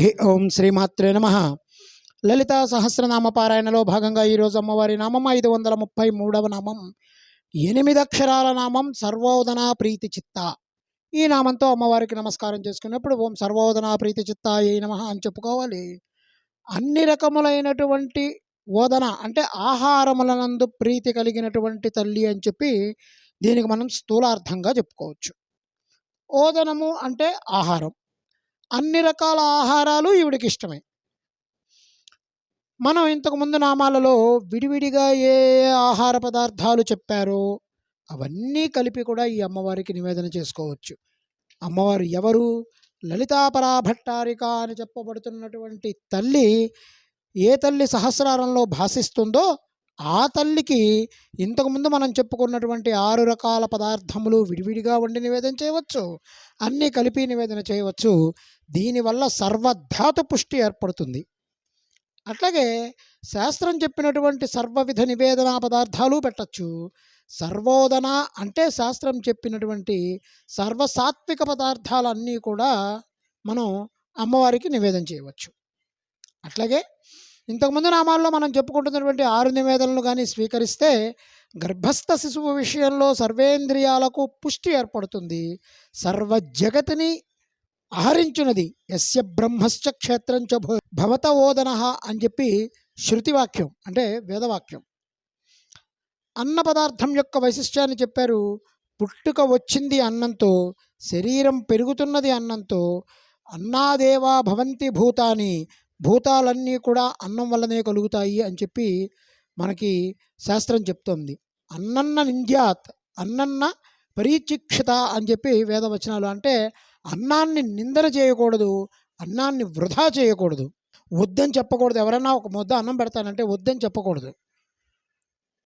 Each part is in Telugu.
ఓం శ్రీమాత్రే నమ. లలిత సహస్రనామ పారాయణలో భాగంగా ఈరోజు అమ్మవారి నామం ఐదు వందల ముప్పై మూడవ నామం. ఎనిమిది అక్షరాల నామం సర్వోదన ప్రీతి చిత్త. ఈ నామంతో అమ్మవారికి నమస్కారం చేసుకున్నప్పుడు ఓం సర్వోదన ప్రీతి చిత్త ఏ నమ అని చెప్పుకోవాలి. అన్ని రకములైనటువంటి ఓదన అంటే ఆహారములనందు ప్రీతి కలిగినటువంటి తల్లి అని చెప్పి దీనికి మనం స్థూలార్థంగా చెప్పుకోవచ్చు. ఓదనము అంటే ఆహారం. అన్ని రకాల ఆహారాలు ఈవిడికి ఇష్టమే. మనం ఇంతకు ముందు నామాలలో విడివిడిగా ఏ ఏ ఆహార పదార్థాలు చెప్పారో అవన్నీ కలిపి కూడా ఈ అమ్మవారికి నివేదన చేసుకోవచ్చు. అమ్మవారు ఎవరు? లలితాపరాభట్టారిక అని చెప్పబడుతున్నటువంటి తల్లి ఏ తల్లి సహస్రారంలో భాసిస్తుందో ఆ తల్లికి ఇంతకుముందు మనం చెప్పుకున్నటువంటి ఆరు రకాల పదార్థములు విడివిడిగా వండి నివేదన చేయవచ్చు అన్నీ కలిపి నివేదన చేయవచ్చు. దీనివల్ల సర్వధాతు పుష్టి ఏర్పడుతుంది. అట్లాగే శాస్త్రం చెప్పినటువంటి సర్వవిధ నివేదన పదార్థాలు పెట్టచ్చు. సర్వోదన అంటే శాస్త్రం చెప్పినటువంటి సర్వసాత్విక పదార్థాలన్నీ కూడా మనం అమ్మవారికి నివేదన చేయవచ్చు. అట్లాగే ఇంతకుముందు నామాల్లో మనం చెప్పుకుంటున్నటువంటి ఆరు నివేదనలు కానీ స్వీకరిస్తే గర్భస్థ శిశువు విషయంలో సర్వేంద్రియాలకు పుష్టి ఏర్పడుతుంది. సర్వ జగతిని ఆహరించున్నది యస్య బ్రహ్మశ్చ క్షేత్రం భవత ఓదన అని చెప్పి శృతివాక్యం అంటే వేదవాక్యం. అన్న పదార్థం యొక్క వైశిష్ట్యాన్ని చెప్పారు. పుట్టుక వచ్చింది అన్నంతో శరీరం పెరుగుతున్నది అన్నంతో అన్నాదేవా భవంతి భూతాని భూతాలన్నీ కూడా అన్నం వల్లనే కలుగుతాయి అని చెప్పి మనకి శాస్త్రం చెప్తోంది. అన్నన్న నింద్యాత్ అన్నన్న పరీచిక్షిత అని చెప్పి వేదవచనాలు అంటే అన్నాన్ని నిందన చేయకూడదు అన్నాన్ని వృధా చేయకూడదు. వద్దని చెప్పకూడదు. ఎవరైనా ఒక ముద్ద అన్నం పెడతానంటే వద్దని చెప్పకూడదు.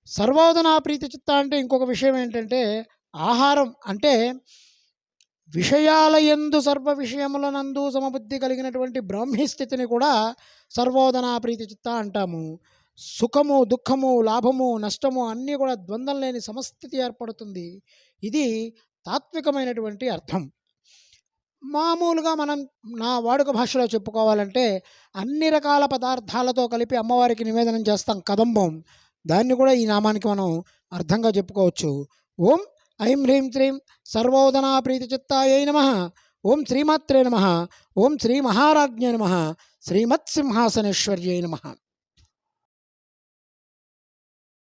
సర్వోదనా ప్రీతి చిత్త అంటే ఇంకొక విషయం ఏంటంటే ఆహారం అంటే విషయాల ఎందు సర్వ విషయములనందు సమబుద్ధి కలిగినటువంటి బ్రాహ్మీ స్థితిని కూడా సర్వోదనా ప్రీతి చిత్త అంటాము. సుఖము దుఃఖము లాభము నష్టము అన్నీ కూడా ద్వంద్వం లేని సమస్థితి ఏర్పడుతుంది. ఇది తాత్వికమైనటువంటి అర్థం. మామూలుగా మనం నా వాడుక భాషలో చెప్పుకోవాలంటే అన్ని రకాల పదార్థాలతో కలిపి అమ్మవారికి నివేదనం చేస్తాం కదంబం. దాన్ని కూడా ఈ నామానికి మనం అర్థంగా చెప్పుకోవచ్చు. ఓం ఐం హ్రీం శ్రీం సర్వోదనా ప్రీతిచిత్తాయై నమ. ఓం శ్రీమాత్రే నమ. ఓం శ్రీ మహారాజ్ఞే నమ. శ్రీమత్సింహాసనేశ్వర్యై నమ.